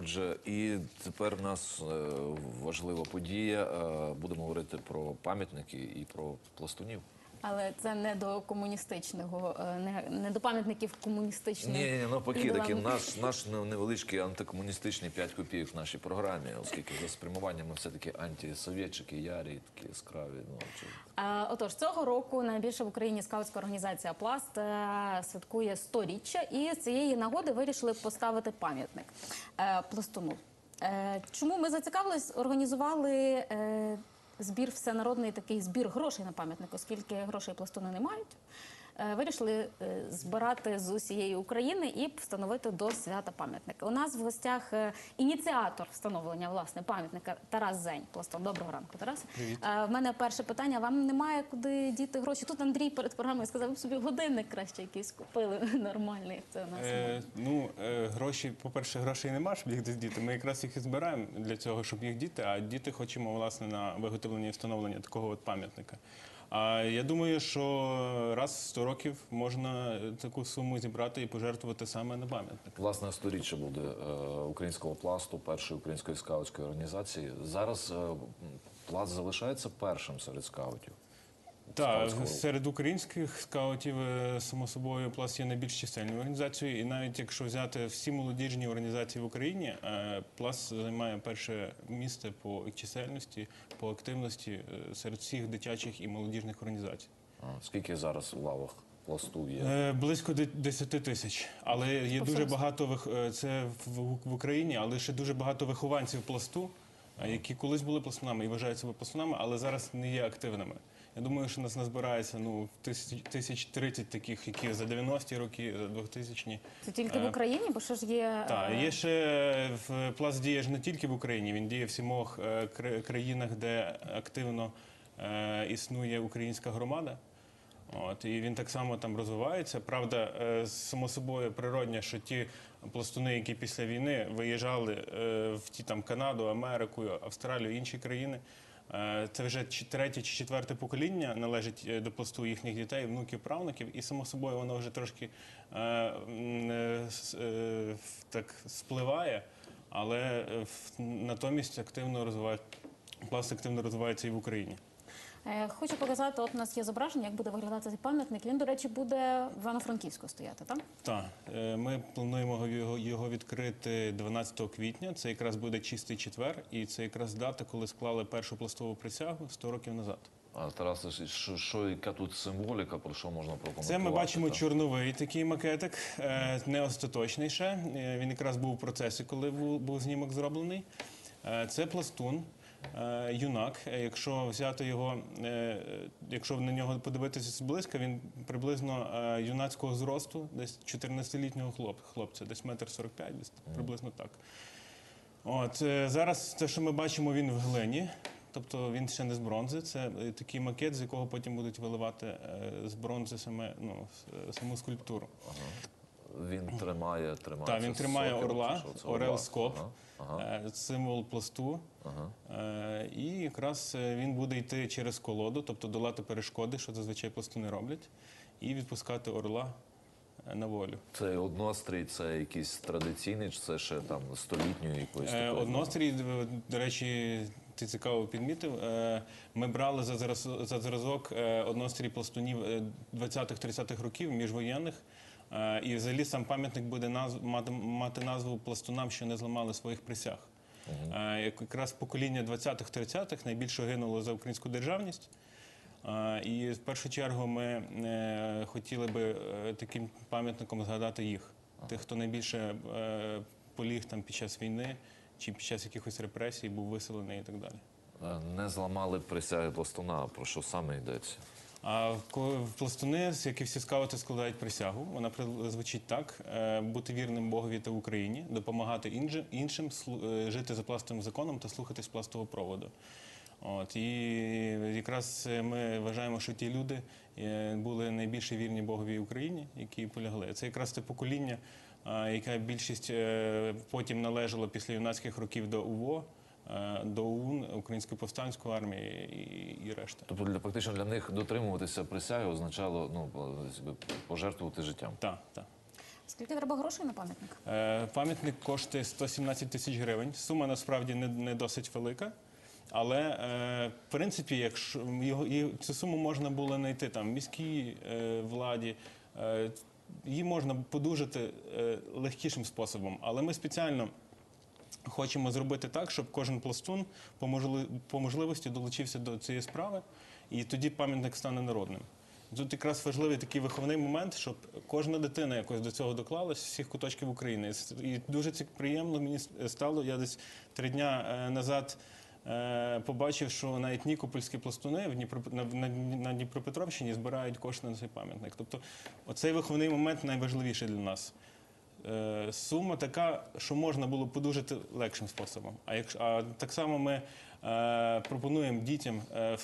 Отже, і тепер у нас е, важлива подія. Е, Будемо говорити про пам'ятники і про пластунів. Але це не до комуністичного, е, не, не до пам'ятників комуністичних. Ні, ні, навпаки, такий наш, наш невеличкий антикомуністичний 5 копійок в нашій програмі, оскільки за спрямуванням ми все-таки антисовєтчики, ярі, такі яскраві. Ну, чи- Е, Отож, цього року найбільша в Україні скаутська організація Пласт е, святкує 100-річчя і з цієї нагоди вирішили поставити пам'ятник пластуну. Чому ми зацікавились? Організували збір всенародний такий збір грошей на пам'ятник, оскільки грошей пластуни не мають. Е, Вирішили е, збирати з усієї України і встановити до свята пам'ятник. У нас в гостях е, ініціатор встановлення власне пам'ятника Тарас Зень. Пластун. Доброго ранку, Тарас. Привіт. В мене перше питання. Вам немає куди діти гроші? Тут Андрій перед програмою сказав, собі годинник краще якийсь купили нормальний, це у нас. Е, ну, е, гроші, по-перше, грошей нема, щоб їх десь діти. Ми якраз їх і збираємо для цього, щоб їх діти, а діти хочемо власне на виготовлення і встановлення такого от пам'ятника. А я думаю, що раз в 100 років можна е, таку суму зібрати і пожертвувати саме на пам'ятник. Власне, сторіччя буде е, українського пласту, першої української скаутської організації. Зараз е, пласт залишається першим серед скаутів. Так, серед українських скаутів, е, само собою, пласт є найбільш чисельною організацією. І навіть якщо взяти всі молодіжні організації в Україні, е, пласт займає перше місце по чисельності, по активності е, серед всіх дитячих і молодіжних організацій. Скільки зараз у лавах пласту є? Близько де- 10 тисяч. Але є дуже багато вих- це в, Україні, але ще дуже багато вихованців пласту, які колись були пластунами і вважають себе пластунами, але зараз не є активними. Я думаю, що нас назбирається ну тисяч, тисяч 30 таких, які за 90-ті роки, за 2000-ні. Це тільки в Е, Україні, бо що ж є. Так, е, є ще в пласт діє ж не тільки в Україні, він діє в сімох е, країнах, де активно існує українська громада. От, і він так само там розвивається. Правда, само собою природня, що ті пластуни, які після війни виїжджали в ті там Канаду, Америку, Австралію, інші країни. Е, Це вже третє чи четверте покоління належить е, до пласту їхніх дітей, внуків, правнуків, і само собою воно вже трошки е, так спливає, але натомість активно розвиває пласт активно розвивається і в Україні. Е, Хочу показати, от у нас є зображення, як буде виглядати цей пам'ятник. Він, до речі, буде в Івано-Франківську стояти, так? Так, е, ми плануємо його, відкрити 12 квітня. Це якраз буде чистий четвер, і це якраз дата, коли склали першу пластову присягу 100 років назад. А Тарас, що, що яка тут символіка, про що можна прокоментувати? Це ми бачимо та? чорновий такий макетик, е, не остаточний ще. Він якраз був у процесі, коли був, знімок зроблений. Це пластун. Е, Юнак, Е, якщо взяти його, е, якщо на нього подивитися зблизька, він приблизно юнацького зросту, десь 14-літнього хлоп, хлопця, десь метр 45, десь приблизно так. От зараз те, що ми бачимо, він в глині, тобто він ще не з бронзи. Це такий макет, з якого потім будуть виливати з бронзи саме ну, саму скульптуру. Він тримає, тримає. Так, він тримає орла, орел скоп, Ага, ага, символ пласту. Ага. Е, І якраз е, він буде йти через колоду, тобто долати перешкоди, що зазвичай пластуни роблять, і відпускати орла е, на волю. Цей однострій, це якийсь традиційний, чи це ще там столітньої якоїсь Е, такої? Однострій, до речі, ти цікаво підмітив. Е, Ми брали за зраз- за зразок е, однострій пластунів е, 20-30-х років міжвоєнних. Е, І взагалі сам пам'ятник буде назв- мати, мати назву пластунам, що не зламали своїх присяг. Е, Якраз покоління 20-х-30-х найбільше гинуло за українську державність. Е, І в першу чергу ми е, хотіли би таким пам'ятником згадати їх, тих, хто найбільше поліг там під час війни чи під час якихось репресій, був виселений і так далі. Не зламали присяги пластуна, про що саме йдеться? А в пластуни, як і всі скаути, складають присягу. Вона звучить так: е, бути вірним Богові та Україні, допомагати іншим, е, жити за пластовим законом та слухатись пластового проводу. От і якраз е, ми вважаємо, що ті люди були найбільше вірні Богові Україні, які полягли. Це якраз те покоління, яке більшість потім належало після юнацьких років до УВО, до ОУН, Української повстанської армії і, і решта. Тобто для фактично для них дотримуватися присяги означало ну пожертвувати життям. Так, так. Скільки треба грошей на пам'ятник? Е, Пам'ятник коштує 117 тисяч гривень. Сума насправді не, не досить велика. Але е, в принципі, якщо його і цю суму можна було знайти там в міській е, владі, е, її можна подужати е, легкішим способом. Але ми спеціально хочемо зробити так, щоб кожен пластун по, можливості долучився до цієї справи, і тоді пам'ятник стане народним. Тут якраз важливий такий виховний момент, щоб кожна дитина якось до цього доклалась всіх куточків України. І дуже це приємно мені стало. Я десь три дня е, назад е, побачив, що навіть нікопольські пластуни на Дніпропетровщині збирають кошти на цей пам'ятник. Тобто, оцей виховний момент найважливіший для нас. Е, Сума така, що можна було подужати легшим способом. А, якщо, а так само ми е, пропонуємо дітям е,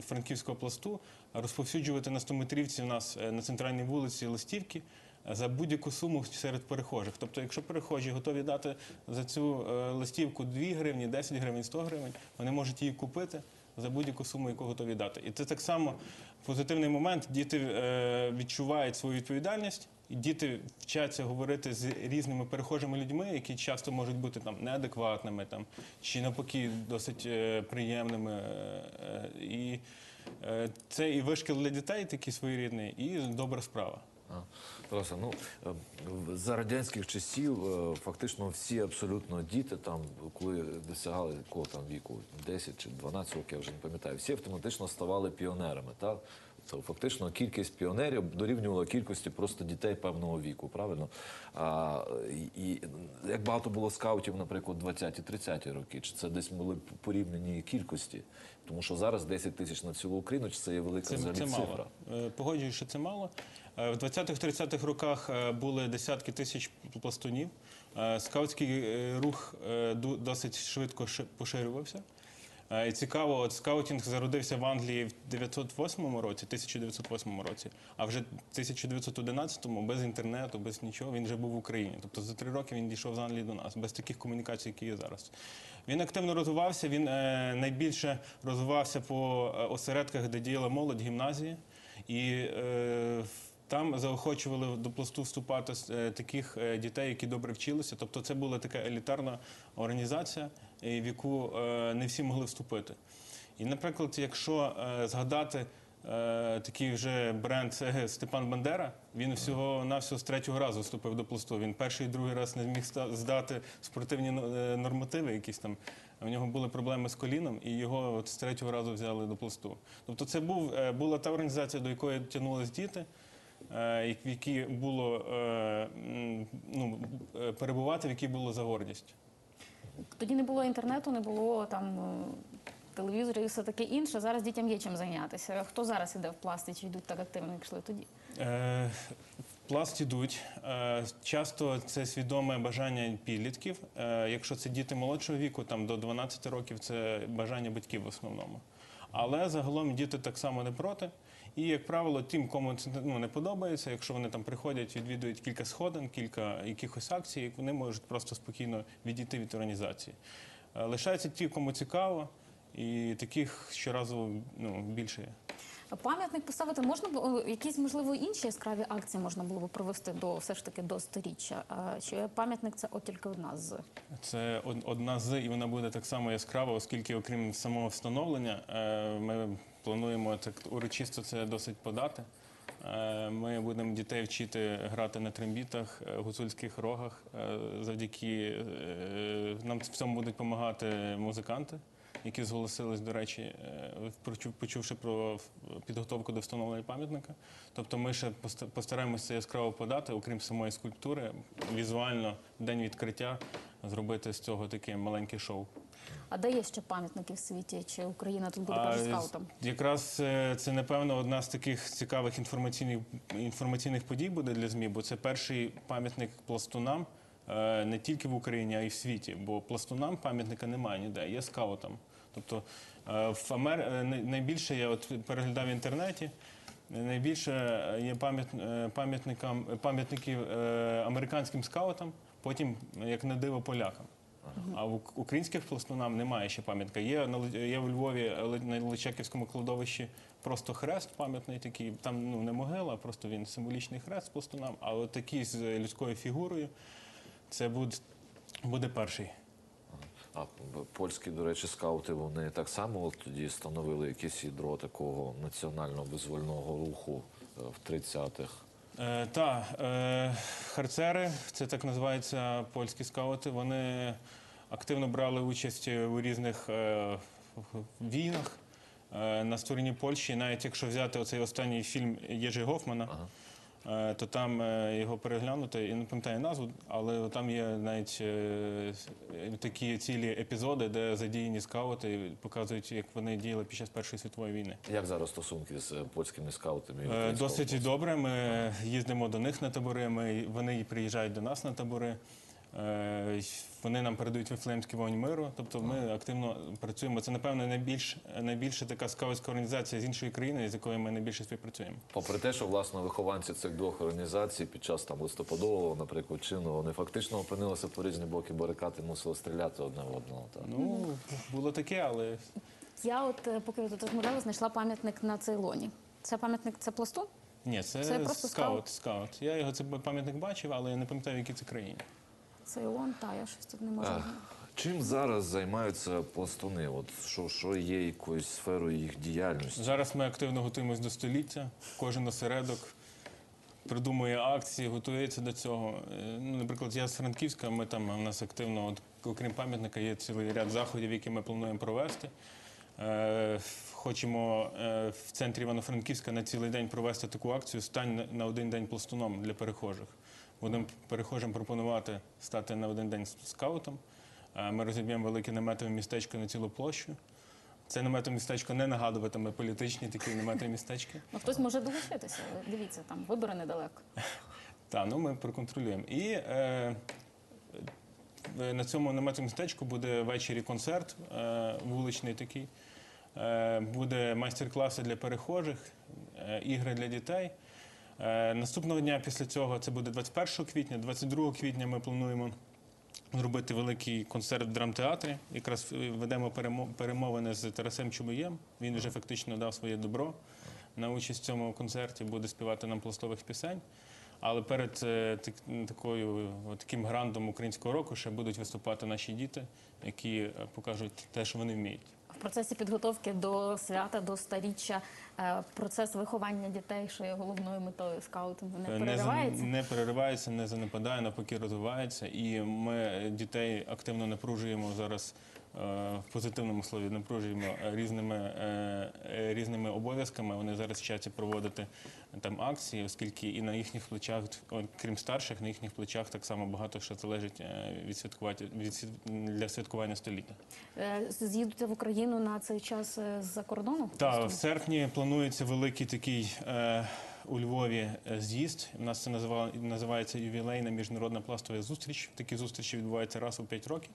франківського пласту розповсюджувати на 100-метрівці у нас на центральній вулиці листівки за будь-яку суму серед перехожих. Тобто, якщо перехожі готові дати за цю листівку 2 гривні, 10 гривень, 100 гривень, вони можуть її купити за будь-яку суму, яку готові дати. І це так само позитивний момент. Діти е, відчувають свою відповідальність. І діти вчаться говорити з різними перехожими людьми, які часто можуть бути там неадекватними, там чи навпаки досить е, приємними. Е, і це і вишкіл для дітей такий своєрідний, і добра справа. А, Тарасе, ну е, за радянських часів е, фактично всі абсолютно діти, там, коли досягали якого там віку, 10 чи 12 років, я вже не пам'ятаю, всі автоматично ставали піонерами. Так? То фактично кількість піонерів дорівнювала кількості просто дітей певного віку, правильно? А, і, і як багато було скаутів, наприклад, 20-30 роки, чи це десь були порівняні кількості? Тому що зараз 10 тисяч на цілу Україну, чи це є велика Це, взагалі це цифра? мало. Е, Погоджуюсь, що це мало. Е, В 20-30-х роках е, були десятки тисяч пластунів. Скаутський рух досить швидко поширювався. Е, цікаво, от скаутінг зародився в Англії в 908 році, 1908 році, а вже в 1911-му без інтернету, без нічого, він вже був в Україні. Тобто за три роки він дійшов з Англії до нас, без таких комунікацій, які є зараз. Він активно розвивався, він е, найбільше розвивався по е, осередках, де діяла молодь, гімназії. І е, там заохочували до пласту вступати е, таких дітей, які добре вчилися. Тобто це була така елітарна організація, в яку е, не всі могли вступити. І, наприклад, якщо е, згадати е, такий вже бренд Степан Бандера, він всього навсього з третього разу вступив до пласту. Він перший і другий раз не зміг здати спортивні нормативи, якісь там. У нього були проблеми з коліном, і його от з третього разу взяли до пласту. Тобто, це був, була та організація, до якої тягнулись діти, в якій було ну, перебувати, в якій було за гордість. Тоді не було інтернету, не було там е, телевізорів і все таке інше. Зараз дітям є чим зайнятися. Хто зараз іде в пласті, чи йдуть так активно, як йшли тоді? Е, В пласт ідуть. Е, Часто це свідоме бажання підлітків. Е, Якщо це діти молодшого віку, там до 12 років, це бажання батьків в основному. Але загалом діти так само не проти. І, як правило, тим, кому це ну, не подобається, якщо вони там приходять, відвідують кілька сходин, кілька якихось акцій, вони можуть просто спокійно відійти від організації. Е, Лишаються ті, кому цікаво, і таких щоразу ну, більше є. Пам'ятник поставити можна було якісь можливо інші яскраві акції можна було б провести до все ж таки до сторіччя. Чи пам'ятник це от тільки одна з Це од- одна з, і вона буде так само яскрава, оскільки, окрім самого встановлення, е, ми плануємо так урочисто це досить подати. Е, Ми будемо дітей вчити грати на трембітах, е, гуцульських рогах. Е, Завдяки нам в цьому будуть допомагати музиканти, які зголосились, до речі, почувши про підготовку до встановлення пам'ятника. Тобто ми ще постараємося це яскраво подати, окрім самої скульптури, візуально день відкриття зробити з цього таке маленьке шоу. А де є ще пам'ятники в світі? Чи Україна тут буде першим скаутом? Якраз е, це напевно одна з таких цікавих інформаційних інформаційних подій буде для змі, бо це перший пам'ятник пластунам е, не тільки в Україні, а й в світі. Бо пластунам пам'ятника немає ніде, є скаутам. Тобто е, в Амер... найбільше я от переглядав в інтернеті. Найбільше є пам'ят- пам'ятникам пам'ятників американським скаутам, потім, як на диво, полякам. А в українських пластунам немає ще пам'ятка. Є є у Львові Ли- на Личаківському кладовищі просто хрест пам'ятний такий. Там ну не могила, просто він символічний хрест пластунам. А от такий з людською фігурою це буде, буде перший. А польські, до речі, скаути вони так само от тоді становили якесь ядро такого національного визвольного руху е, в 30-х. Е, та е, харцери, це так називаються польські скаути. Вони активно брали участь у різних е, війнах е, на стороні Польщі. Навіть якщо взяти оцей останній фільм Єжи Гофмана, е, то там е, його переглянути, я не пам'ятаю назву, але там є навіть е, такі цілі епізоди, де задіяні скаути, і показують, як вони діяли під час Першої світової війни. Як зараз стосунки з е, польськими скаутами? і Е, Досить добре. Ми їздимо до них на табори. Ми вони приїжджають до нас на табори. Е, Вони нам передають вифлеємський вогонь миру. Тобто ми активно працюємо. Це напевно найбільш найбільша така скаутська організація з іншої країни, з якою ми найбільше співпрацюємо. Попри те, що власне вихованці цих двох організацій під час там листопадового, наприклад, чину, вони фактично опинилися по різні боки барикад і мусили стріляти одне в одного. Так. Ну було таке, але Я от е, поки ви тут розмовляли, знайшла пам'ятник на Цейлоні. Це пам'ятник, це пластун? ні, це, Це просто скаут. Скаут. Я його це пам'ятник бачив, але я не пам'ятаю, в якій це країні. Цейлон, та я щось тут не можу. Чим зараз займаються пластуни? От що, що є якоюсь сферою їх діяльності? Зараз ми активно готуємось до століття. Кожен осередок придумує акції, готується до цього. Е, Ну, наприклад, я з Франківська, ми там у нас активно, от, окрім пам'ятника, є цілий ряд заходів, які ми плануємо провести. Е, Хочемо е, в центрі Івано-Франківська на цілий день провести таку акцію Стань на- на один день пластуном для перехожих. Будемо перехожим пропонувати стати на один день скаутом. Е, Ми розіб'ємо велике наметове містечко на цілу площу. Це наметове містечко не нагадуватиме політичні такі наметові містечки. Ну хтось може долучитися. Дивіться, там вибори недалеко. Так, ну ми проконтролюємо. І е, е, на цьому наметовому містечку буде ввечері концерт е, вуличний такий. Е, буде майстер-класи для перехожих, е, ігри для дітей. Е, наступного дня після цього це буде 21 квітня, 22 квітня ми плануємо зробити великий концерт в драмтеатрі. Якраз е, ведемо перемовини з Тарасем Чубоєм. Він вже фактично дав своє добро на участь в цьому концерті, буде співати нам пластових пісень. Але перед е, такою, таким грандом українського року ще будуть виступати наші діти, які е, покажуть те, що вони вміють. В процесі підготовки до свята, до старіччя, е, процес виховання дітей, що є головною метою скаутингу, не переривається. не переривається, не занепадає, навпаки розвивається. І ми дітей активно напружуємо зараз в позитивному слові, напружуємо е, різними, е, е, різними обов'язками. Вони зараз вчаться проводити там акції, оскільки і на їхніх плечах, крім старших, на їхніх плечах так само багато що залежить е, від святкувати від для святкування століття. Е, З'їдете в Україну на цей час е, з-за кордону? Так, в серпні планується великий такий е, у Львові е, з'їзд. У нас це назива- називається ювілейна міжнародна пластова зустріч. Такі зустрічі відбуваються раз у 5 років.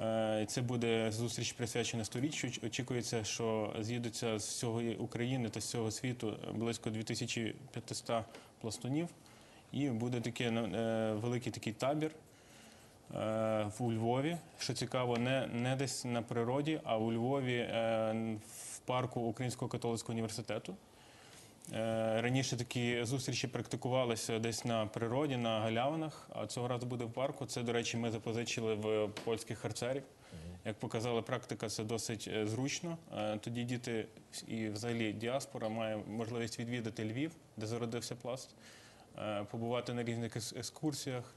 Е, Це буде зустріч присвячена сторіччю. Очікується, що з'їдуться з всього України та з всього світу близько 2500 пластунів. І буде таке е, великий такий табір е, у Львові. Що цікаво, не, не десь на природі, а у Львові в парку Українського католицького університету. Е, Раніше такі зустрічі практикувалися десь на природі, на галявинах, а цього разу буде в парку. Це, до речі, ми запозичили в польських харцерів. Як показала практика, це досить е, зручно. Е, Тоді діти і взагалі діаспора має можливість відвідати Львів, де зародився пласт, побувати на різних екскурсіях.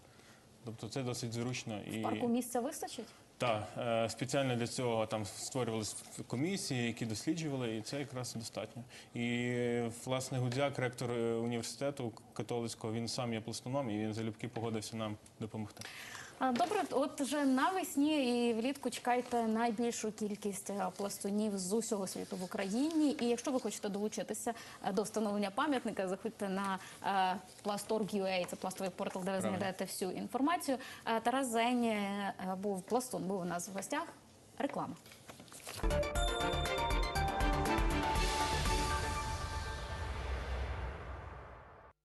Тобто це досить зручно і В парку місця вистачить? Так, е, спеціально для цього там створювалися комісії, які досліджували, і це якраз достатньо. І власне Гудзяк, ректор е, університету католицького, він сам є пластуном, і він залюбки погодився нам допомогти. Добре, от вже навесні і влітку чекайте найбільшу кількість е, пластунів з усього світу в Україні. І якщо ви хочете долучитися е, до встановлення пам'ятника, заходьте на е, Plast.org.ua, це пластовий портал, де ви знайдете всю інформацію. Е, Тарас Зень е, був пластун, був у нас в гостях. Реклама.